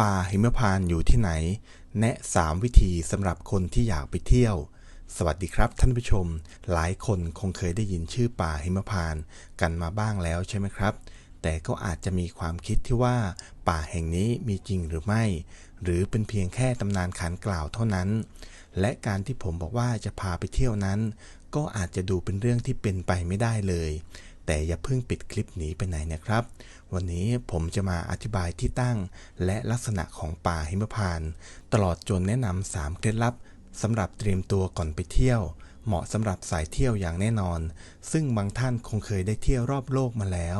ป่าหิมพานต์อยู่ที่ไหน แนะ 3 วิธีสำหรับคนที่อยากไปเที่ยว สวัสดีครับท่านผู้ชม หลายคนคงเคยได้ยินชื่อป่าหิมพานต์กันมาบ้างแล้วใช่ไหมครับ แต่ก็อาจจะมีความคิดที่ว่า ป่าแห่งนี้มีจริงหรือไม่ หรือเป็นเพียงแค่ตำนานขานกล่าวเท่านั้น และการที่ผมบอกว่าจะพาไปเที่ยวนั้น ก็อาจจะดูเป็นเรื่องที่เป็นไปไม่ได้เลย แต่อย่าเพิ่งปิดคลิปหนีไปไหนนะครับ วันนี้ผมจะมาอธิบายที่ตั้ง และลักษณะของป่าหิมพานต์ตลอดจนแนะนำ3เคล็ดลับสำหรับเตรียมตัวก่อนไปเที่ยว เหมาะสำหรับสายเที่ยวอย่างแน่นอน ซึ่งบางท่านคงเคยได้เที่ยวรอบโลกมาแล้ว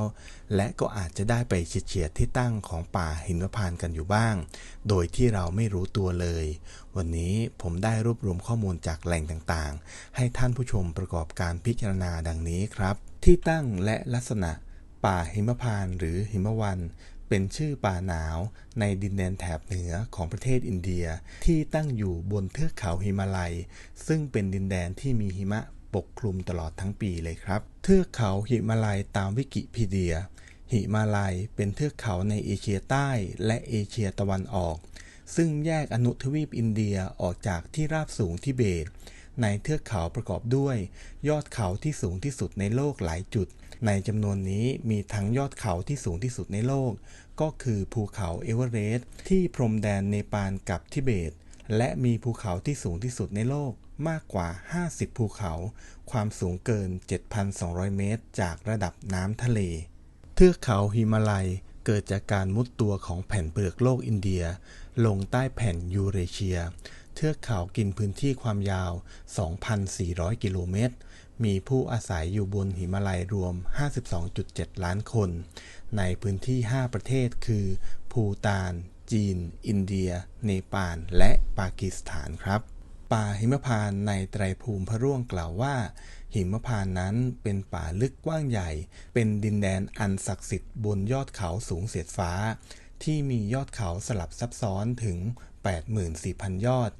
และก็อาจจะได้ไปเฉียดที่ตั้งของป่าหิมพานต์กันอยู่บ้าง โดยที่เราไม่รู้ตัวเลย วันนี้ผมได้รวบรวมข้อมูลจากแหล่งต่างๆ ให้ท่านผู้ชมประกอบการพิจารณาดังนี้ครับ ที่ตั้งและลักษณะป่าหิมพานหรือหิมวัน เป็นชื่อป่าหนาวในดินแดนแถบเหนือของประเทศอินเดียที่ตั้งอยู่บนเทือกเขาหิมาลัย ซึ่งเป็นดินแดนที่มีหิมะปกคลุมตลอดทั้งปีเลยครับ เทือกเขาหิมาลัยตามวิกิพีเดีย หิมาลัยเป็นเทือกเขาในเอเชียใต้และเอเชียตะวันออก ซึ่งแยกอนุทวีปอินเดียออกจากที่ราบสูงทิเบต ในเทือกเขาประกอบด้วย ยอดเขาที่สูงที่สุดในโลกหลายจุด ในจำนวนนี้มีทั้งยอดเขาที่สูงที่สุดในโลก ก็คือภูเขาเอเวอเรสต์ที่พรมแดนเนปาลกับทิเบต และมีภูเขาที่สูงที่สุดในโลกมากกว่า 50 ภูเขา ความสูงเกิน 7,200 เมตร จากระดับน้ำทะเล เทือกเขาหิมาลัยเกิดจากการมุดตัวของแผ่นเปลือกโลกอินเดีย ลงใต้แผ่นยูเรเชีย เทือกเขากินพื้นที่ความยาว 2,400 กิโลเมตร มีผู้อาศัยอยู่บนหิมาลัยรวม 52.7 ล้านคน ในพื้นที่ 5 ประเทศคือ ภูตาน จีน อินเดีย เนปาล และปากีสถานครับ ป่าหิมพานในไตรภูมิพระร่วงกล่าวว่า หิมพานนั้นเป็นป่าลึกกว้างใหญ่ เป็นดินแดนอันศักดิ์สิทธิ์บนยอดเขาสูงเสียดฟ้าที่มียอดเขาสลับซับซ้อนถึง 84,000 ยอด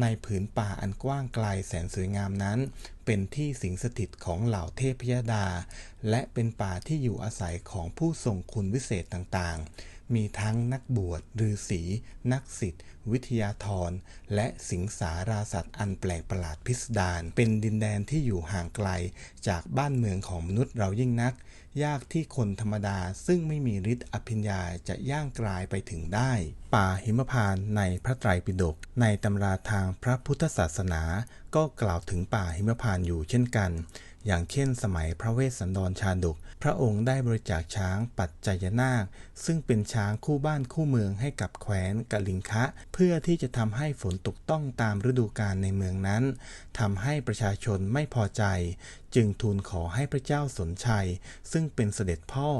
ในผืนป่าอันกว้างไกลแสนสวยงามนั้น เป็นที่สิงสถิตของเหล่าเทพยดาและเป็นป่าที่อยู่อาศัยของผู้ทรงคุณวิเศษต่างๆ มีทั้งนักบวชฤาษีนักศิษย์วิทยาธร และสิงสาราสัตว์อันแปลกประหลาดพิสดาร เป็นดินแดนที่อยู่ห่างไกลจากบ้านเมืองของมนุษย์เรายิ่งนัก ยากที่คนธรรมดาซึ่งไม่มีฤทธิ์อภิญญาจะย่างกลายไปถึงได้ ป่าหิมพานต์ในพระไตรปิฎกในตำราทางพระพุทธศาสนา ก็กล่าวถึงป่าหิมพานต์อยู่เช่นกัน อย่างเช่นสมัยพระเวสสันดรชาดก พระองค์ได้บริจาคช้างปัจจยนาค ซึ่งเป็นช้างคู่บ้านคู่เมืองให้กับแคว้นกะลิงคะ เพื่อที่จะทำให้ฝนตกต้องตามฤดูกาลในเมืองนั้นทำให้ประชาชนไม่พอใจ จึงทูลขอให้พระเจ้าสนชัย ซึ่งเป็นเสด็จพ่อ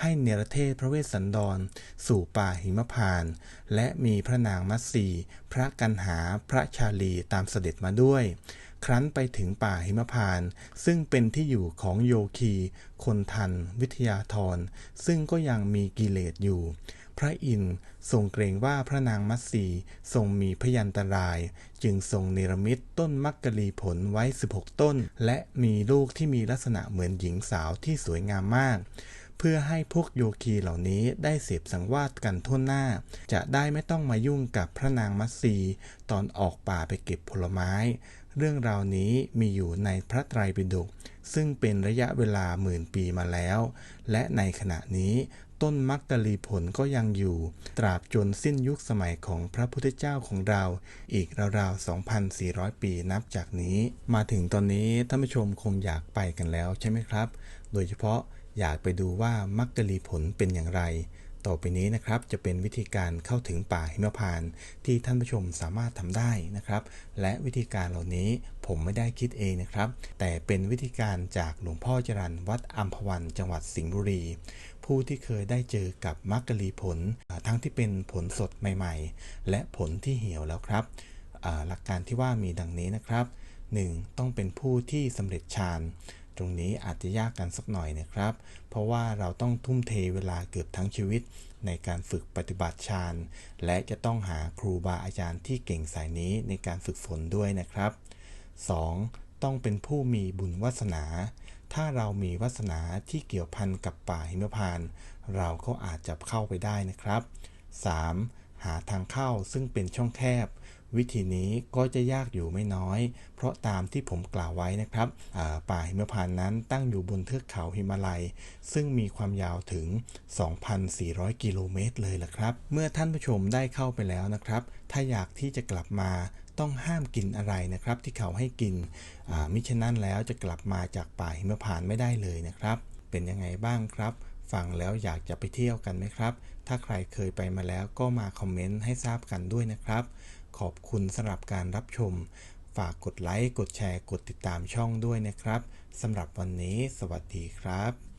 ให้เนรเทศพระเวสสันดร สู่ป่าหิมพานต์และมีพระนางมัตสีพระกันหาพระชาลีตามเสด็จมาด้วย ครั้นไปถึงป่าหิมพานต์ซึ่งเป็นที่อยู่ของโยคี คนทัน วิทยาธรซึ่งก็ยังมีกิเลสอยู่ พระอินทร์ทรงเกรงว่าพระนางมัตสีทรงมีพยันตราย จึงทรงเนรมิตต้นมักกะลีผลไว้ 16 ต้น และมีลูกที่มีลักษณะเหมือนหญิงสาวที่สวยงามมาก เพื่อให้พวกโยคีเหล่านี้ได้เสพสังวาสกันทั่วหน้า จะได้ไม่ต้องมายุ่งกับพระนางมัตสีตอนออกป่าไปเก็บผลไม้ เรื่องราวนี้มีอยู่ในพระไตรปิฎกซึ่งเป็นระยะเวลาหมื่นปีมาแล้ว และในขณะนี้ต้นมักกะลีผลก็ยังอยู่ ตราบจนสิ้นยุคสมัยของพระพุทธเจ้าของเรา อีกราวๆ 2,400 ปีนับจากนี้ มาถึงตอนนี้ท่านผู้ชมคงอยากไปกันแล้วใช่ไหมครับ โดยเฉพาะ อยากไปดูว่ามักกะลีผลเป็นอย่างไร ต่อไปนี้นะครับจะเป็นวิธีการเข้าถึงป่าหิมพานต์ที่ท่านผู้ชมสามารถทำได้นะครับ และวิธีการเหล่านี้ผมไม่ได้คิดเองนะครับ แต่เป็นวิธีการจากหลวงพ่อจรันวัดอัมพวันจังหวัดสิงห์บุรี ผู้ที่เคยได้เจอกับมักกะลีผล ทั้งที่เป็นผลสดใหม่ ๆ และผลที่เหี่ยวแล้วครับหลักการที่ว่ามีดังนี้นะครับ 1. ต้องเป็นผู้ที่สำเร็จฌาน ตรงนี้อาจจะยากกันสักหน่อยนะครับ เพราะว่าเราต้องทุ่มเทเวลาเกือบทั้งชีวิต ในการฝึกปฏิบัติฌานและจะต้องหาครูบาอาจารย์ที่เก่งสายนี้ในการฝึกฝนด้วยนะครับ 2. ต้องเป็นผู้มีบุญวาสนา ถ้าเรามีวาสนาที่เกี่ยวพันกับป่าหิมพานต์เราก็อาจจะเข้าไปได้นะครับ 3. หาทางเข้าซึ่งเป็นช่องแคบ วิธีนี้ก็จะยากอยู่ไม่น้อย เพราะตามที่ผมกล่าวไว้นะครับป่าหิมพานต์นั้นตั้งอยู่บนเทือกเขาหิมาลัย ซึ่งมีความยาวถึง 2,400 กิโลเมตรเลยล่ะครับ เมื่อท่านผู้ชมได้เข้าไปแล้วนะครับ ถ้าอยากที่จะกลับมาต้องห้ามกินอะไรนะครับที่เขาให้กินมิฉะนั้นแล้วจะกลับมาจากป่าหิมพานต์ไม่ได้เลยนะครับ เป็นยังไงบ้างครับ ฟังแล้วอยากจะไปเที่ยวกันไหมครับ ถ้าใครเคยไปมาแล้วก็มาคอมเมนต์ให้ทราบกันด้วยนะครับ ขอบคุณสำหรับการรับชม ฝากกดไลค์ กดแชร์ กดติดตามช่องด้วยนะครับสำหรับวันนี้ สวัสดีครับ